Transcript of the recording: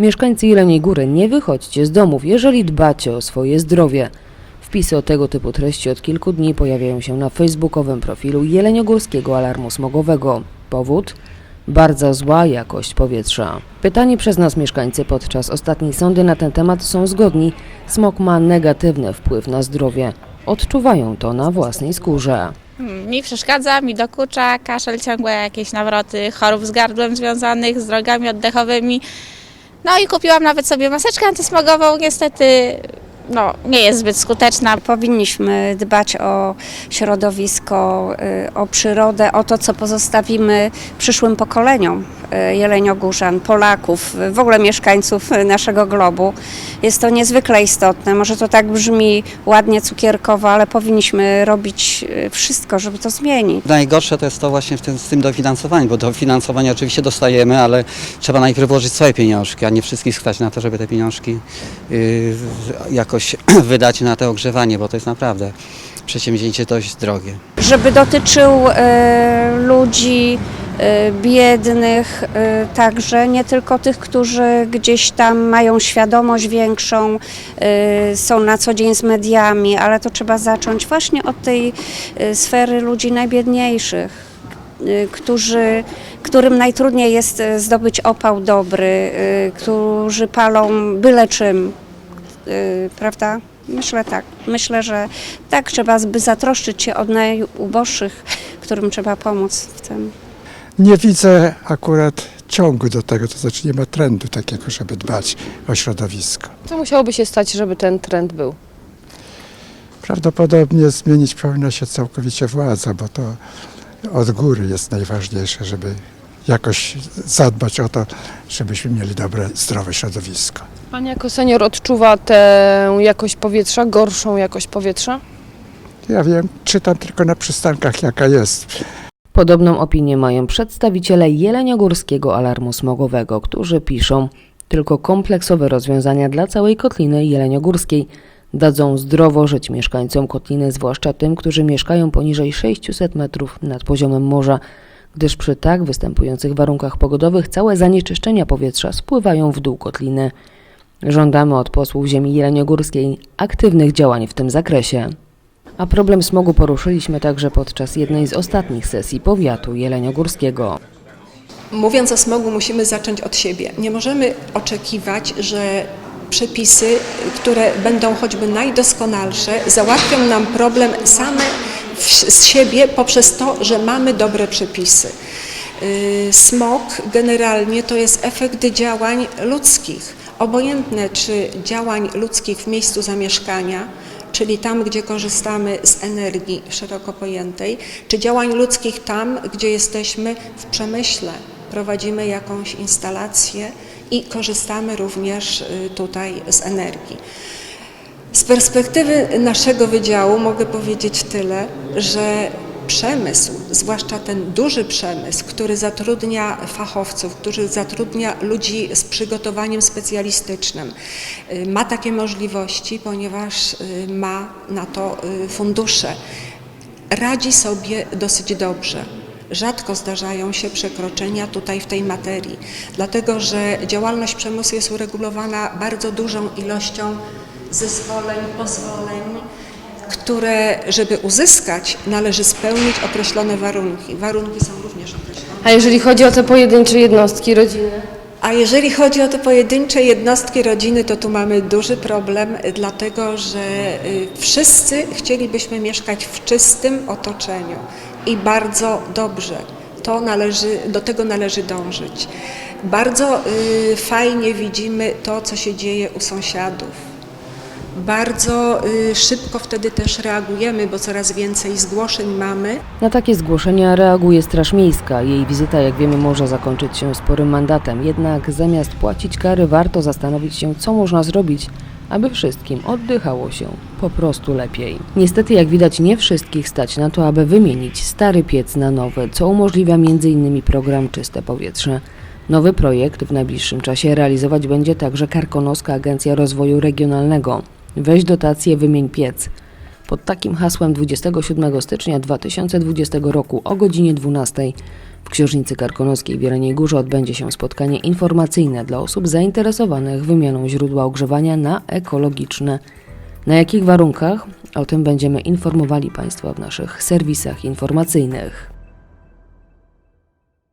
Mieszkańcy Jeleniej Góry, nie wychodźcie z domów, jeżeli dbacie o swoje zdrowie. Wpisy o tego typu treści od kilku dni pojawiają się na facebookowym profilu Jeleniogórskiego Alarmu Smogowego. Powód? Bardzo zła jakość powietrza. Pytani przez nas mieszkańcy podczas ostatniej sądy na ten temat są zgodni. Smog ma negatywny wpływ na zdrowie. Odczuwają to na własnej skórze. Mi przeszkadza, mi dokucza, kaszel ciągłe, jakieś nawroty chorób z gardłem związanych, z drogami oddechowymi. No i kupiłam nawet sobie maseczkę antysmogową, niestety no, nie jest zbyt skuteczna. Powinniśmy dbać o środowisko, y, o przyrodę, o to, co pozostawimy przyszłym pokoleniom y, jeleniogórzan, Polaków, w ogóle mieszkańców naszego globu. Jest to niezwykle istotne. Może to tak brzmi ładnie, cukierkowo, ale powinniśmy robić y, wszystko, żeby to zmienić. Najgorsze to jest to właśnie w tym, z tym dofinansowaniem, bo dofinansowanie oczywiście dostajemy, ale trzeba najpierw włożyć swoje pieniążki, a nie wszystkich stać na to, żeby te pieniążki yy, jakoś wydać na to ogrzewanie, bo to jest naprawdę przedsięwzięcie dość drogie. żeby dotyczył e, ludzi e, biednych, e, także nie tylko tych, którzy gdzieś tam mają świadomość większą, są na co dzień z mediami, ale to trzeba zacząć właśnie od tej sfery ludzi najbiedniejszych, którzy, którym najtrudniej jest zdobyć opał dobry, którzy palą byle czym, prawda? Myślę tak. Myślę, że tak trzeba by zatroszczyć się o najuboższych, którym trzeba pomóc w tym. Nie widzę akurat ciągu do tego, to znaczy nie ma trendu takiego, żeby dbać o środowisko. Co musiałoby się stać, żeby ten trend był? Prawdopodobnie zmienić powinna się całkowicie władza, bo to od góry jest najważniejsze, żeby jakoś zadbać o to, żebyśmy mieli dobre, zdrowe środowisko. Pan jako senior odczuwa tę jakość powietrza, gorszą jakość powietrza? Ja wiem, czytam tylko na przystankach jaka jest. Podobną opinię mają przedstawiciele Jeleniogórskiego Alarmu Smogowego, którzy piszą, tylko kompleksowe rozwiązania dla całej kotliny jeleniogórskiej dadzą zdrowo żyć mieszkańcom kotliny, zwłaszcza tym, którzy mieszkają poniżej 600 metrów nad poziomem morza, gdyż przy tak występujących warunkach pogodowych całe zanieczyszczenia powietrza spływają w dół kotliny. Żądamy od posłów ziemi jeleniogórskiej aktywnych działań w tym zakresie. A problem smogu poruszyliśmy także podczas jednej z ostatnich sesji powiatu jeleniogórskiego. Mówiąc o smogu, musimy zacząć od siebie. Nie możemy oczekiwać, że przepisy, które będą choćby najdoskonalsze, załatwią nam problem same z siebie poprzez to, że mamy dobre przepisy. Yy, Smog generalnie to jest efekt działań ludzkich. Obojętne czy działań ludzkich w miejscu zamieszkania, czyli tam, gdzie korzystamy z energii szeroko pojętej, czy działań ludzkich tam, gdzie jesteśmy w przemyśle, prowadzimy jakąś instalację i korzystamy również y, tutaj z energii. Z perspektywy naszego wydziału mogę powiedzieć tyle, że przemysł, zwłaszcza ten duży przemysł, który zatrudnia fachowców, który zatrudnia ludzi z przygotowaniem specjalistycznym, y, ma takie możliwości, ponieważ y, ma na to y, fundusze. Radzi sobie dosyć dobrze. Rzadko zdarzają się przekroczenia tutaj w tej materii, dlatego że działalność przemysłu jest uregulowana bardzo dużą ilością zezwoleń, pozwoleń, które, żeby uzyskać, należy spełnić określone warunki. Warunki są również określone. A jeżeli chodzi o te pojedyncze jednostki rodziny? A jeżeli chodzi o te pojedyncze jednostki rodziny, to tu mamy duży problem, dlatego że y, wszyscy chcielibyśmy mieszkać w czystym otoczeniu i bardzo dobrze. To należy, do tego należy dążyć. Bardzo y, fajnie widzimy to, co się dzieje u sąsiadów. Bardzo y, szybko wtedy też reagujemy, bo coraz więcej zgłoszeń mamy. Na takie zgłoszenia reaguje Straż Miejska. Jej wizyta, jak wiemy, może zakończyć się sporym mandatem. Jednak zamiast płacić kary, warto zastanowić się, co można zrobić, aby wszystkim oddychało się po prostu lepiej. Niestety, jak widać, nie wszystkich stać na to, aby wymienić stary piec na nowy, co umożliwia m.in. program Czyste Powietrze. Nowy projekt w najbliższym czasie realizować będzie także Karkonoska Agencja Rozwoju Regionalnego. Weź dotację, wymień piec. Pod takim hasłem 27 stycznia 2020 roku o godzinie 12 w Książnicy Karkonoskiej w Jeleniej Górze odbędzie się spotkanie informacyjne dla osób zainteresowanych wymianą źródła ogrzewania na ekologiczne. Na jakich warunkach? O tym będziemy informowali Państwa w naszych serwisach informacyjnych.